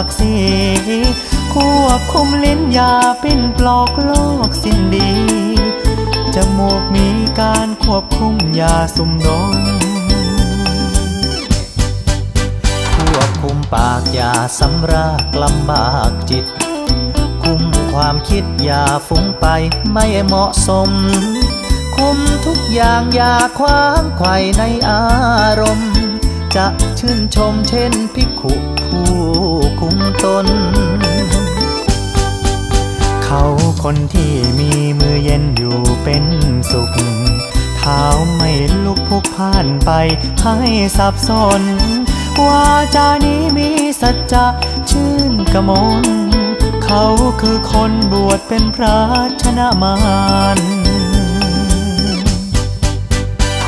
ศักดิ์ศรีควบคุมลิ้นยาเป็นปลอกโลกสิ้นดี จมูกมีการควบคุมยาสุ่มดมควบคุมปากยาสำรากลำบากจิต คุมความคิดยาฟุ้งไปไม่เหมาะสม คุมทุกอย่างยาคว้างไขว่ในอารมณ์ จะชื่นชมเช่นพิกขุผู้ คุมตน เขาคนที่มีมือเย็นอยู่เป็นสุข เท้าไม่ลุกพุกพ่านไปให้สับสนว่าจานี้มีสัจจะชื่นกมลเขาคือคนบวชเป็นพระชนะมาร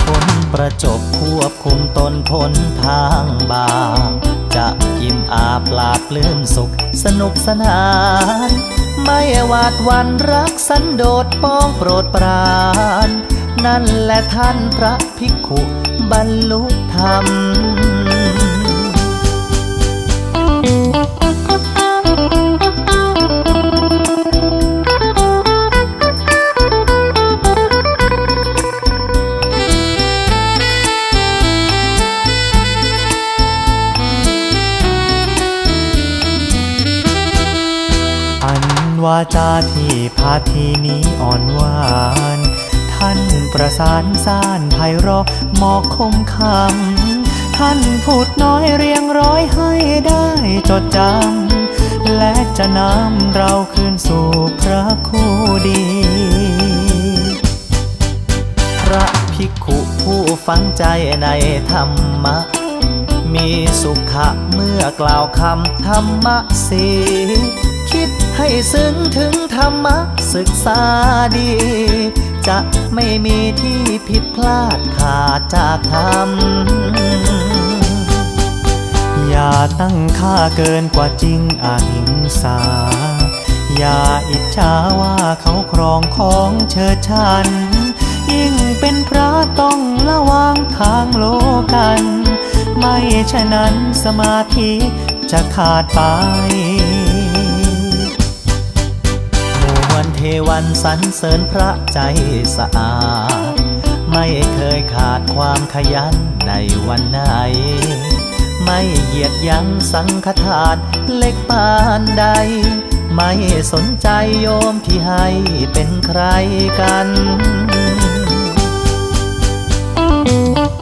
คนประจบควบคุมตนพ้นทางบาป จะอิ่มอาบลาบลื่มสุขสนุกสนาน ไม่หวาดหวันรักสันโดษป้องโปรดปราน นั่นแหละท่านพระภิกขุบรรลุธรรม ที่พาทีนี้อ่อนหวาน ท่านประสานสานไพเราะหมอกคมคำ ท่านพูดน้อยเรียงร้อยให้ได้จดจำ และจะนำเราคืนสู่พระคู่ดี พระภิกขุผู้ฟังใจในธรรมะมีสุขะเมื่อกล่าวคำธรรมะสี คิดให้ซึ้งถึงธรรมะศึกษาดี จะไม่มีที่ผิดพลาดขาดจากธรรม อย่าตั้งค่าเกินกว่าจริงอหิงสา อย่าอิจฉาว่าเขาครองของเชิดชัน ยิ่งเป็นพระต้องระวังทางโลกัน ไม่ฉะนั้นสมาธิจะขาดไป วลเทวันสรรเสริญพระใจสะอาด ไม่เคยขาดความขยันในวันไหน ไม่เหยียดยั้งสังฆทานเล็กปานใด ไม่สนใจโยมที่ให้เป็นใครกันใค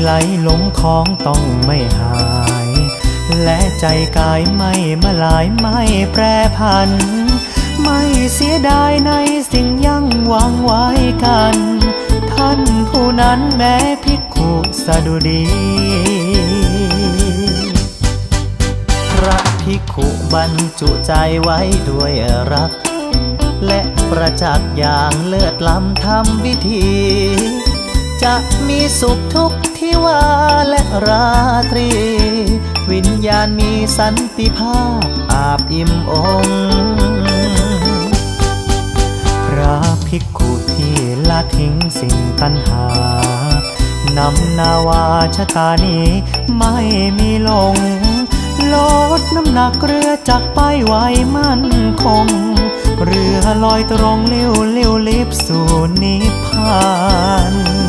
ไหลหลงของต้องไม่หาย และใจกายไม่มาลายไม่แปรพัน ไม่เสียดายในสิ่งยังวังไว้กัน ท่านผู้นั้นแม้พิกขุสะดุดี พระภิกขุบรรจุใจไว้ด้วยรัก และประจักษ์อย่างเลิศล้ำทำวิธีจะมีสุขทุก วาและราตรี วิญญาณมีสันติภาพอาบอิ่มองพระภิกขุที่ละทิ้งสิ่งตัณหานำนาวาชะตานี้ไม่มีลง ลดน้ำหนักเรือจากไปไว้มั่นคง เรือลอยตรงเลี้ยวเลี้ยวลิบสู่นิพพาน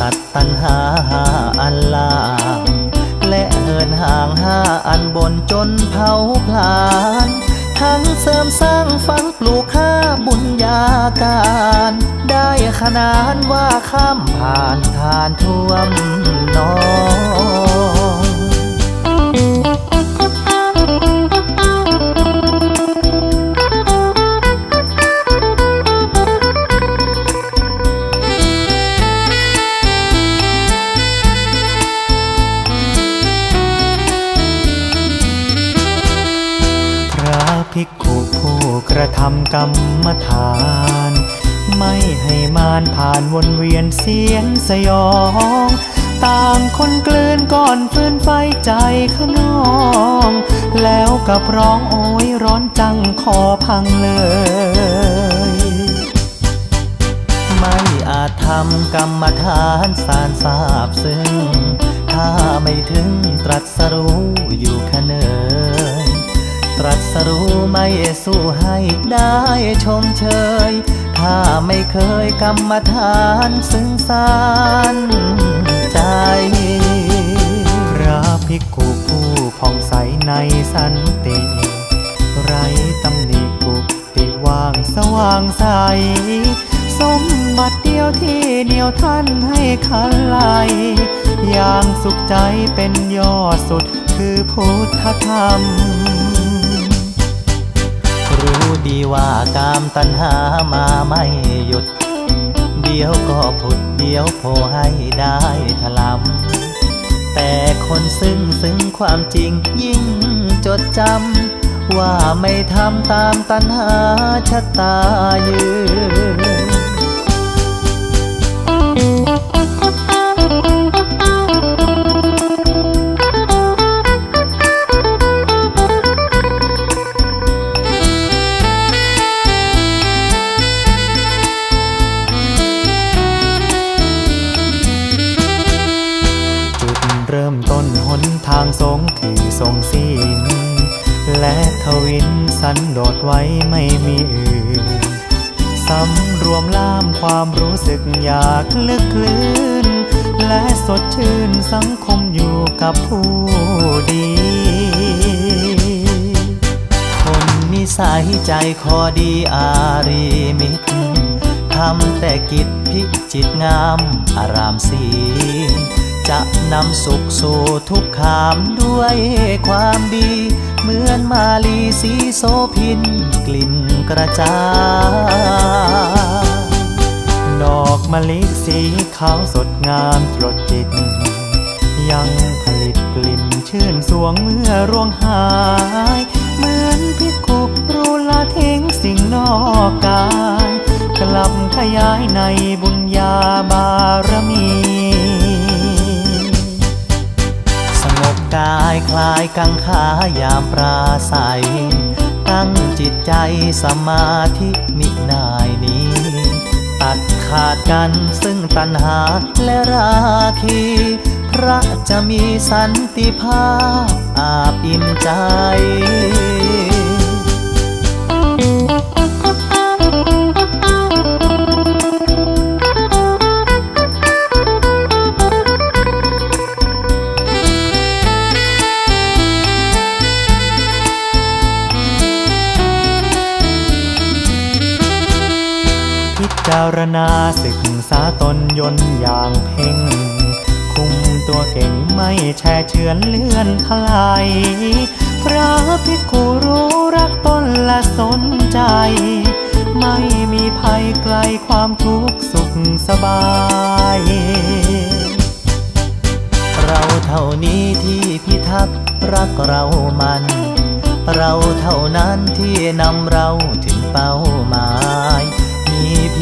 ตัดตันหาหาอันลางและเหินห่างห้าอันบนจนเผาพลาน ทั้งเสริมสร้างฝังปลูกข้าบุญญาการ ได้ขนานว่าข้ามผ่านทานท่วมนองานผ่านวนเวียนเสียนสยอง ต่างคนกลืนก่อนฟื้นไฟใจข้างนอง แล้วกับร้องโอยร้อนจังคอพังเลย ไม่อาจทำกรรมฐานสารสาบซึ่ง ถ้าไม่ถึงตรัสรู้อยู่ขเนยตรัสรู้ไม่สู้ให้ได้ชมเชย ถ้าไม่เคยกรรมฐานซึ่งสารใจพระภิกขุผู้ผ่องใสในสันติ ไรตำหนิกุติว่างสว่างใส สมบัติเดียวที่เหนียวท่านให้คันไลอย่างสุขใจเป็นยอดสุดคือพุทธธรรม ดีว่ากามตัณหามาไม่หยุด เดี๋ยวก็ผุดเดี๋ยวโผล่ให้ได้ถลำแต่คนซึ่งซึ่งความจริงยิ่งจดจำว่าไม่ทำตามตัณหาชะตายืน และทวินสันโดษไว้ไม่มีอื่นสำรวมล่ามความรู้สึกอยากลึกลืนและสดชื่นสังคมอยู่กับผู้ดี คนนิสัยใจคอดีอารีมิตรทำแต่กิจพิจิตงามอารามสี จะนำสุขสู่ทุกขามด้วยความดี เหมือนมาลีสีโสพินกลิ่นกระจายดอกมะลิสีขาวสดงามตรดจิต ยังผลิตกลิ่นชื่นสวงเมื่อร่วงหาย เหมือนพิกุรู้ละทิ้งสิ่งนอกกาย กลับขยายในบุญญาบารมี กายคลายกังขายามปราศัย ตั้งจิตใจสมาธิมินายนี้ ตัดขาดกันซึ่งตัณหาและราคี พระจะมีสันติภาพอาบอิ่มใจ จาศึกษาตนยนต์อย่างเพ่ง คุมตัวเก่งไม่แช่เชือนเลื่อนทลายพระภิกขุรู้รักตนและสนใจ ไม่มีภัยไกลความทุกข์สุขสบายเราเท่านี้ที่พิทักษ์รักเรามัน เราเท่านั้นที่นำเราถึงเป้าหมาย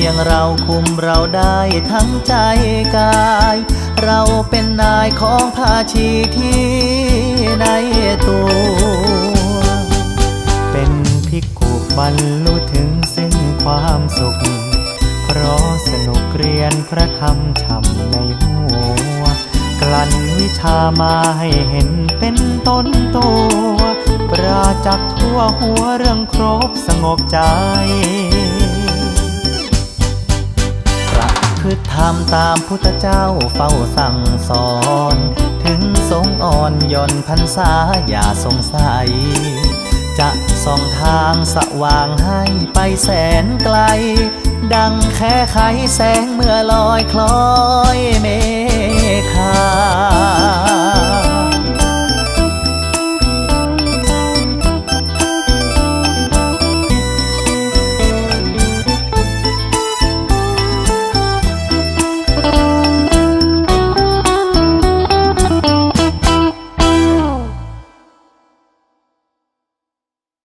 พียงเราคุมเราได้ทั้งใจกาย เราเป็นนายของภาชีที่ในตัว เป็นภิกุบรรลุถึงซึ่งความสุข เพราะสนุกเรียนพระธรรมช่ำในหัว กลั่นวิชามาให้เห็นเป็นต้นตัวปราจักทั่วหัวเรื่องครบสงบใจ ฤติธรรมตามพุทธเจ้าเฝ้าสั่งสอน ถึงสงอ่อนย่อนพรรษาอย่าสงสัย จะส่องทางสว่างให้ไปแสนไกล ดังแค่ไขแสงเมื่อลอยคล้อยเมฆา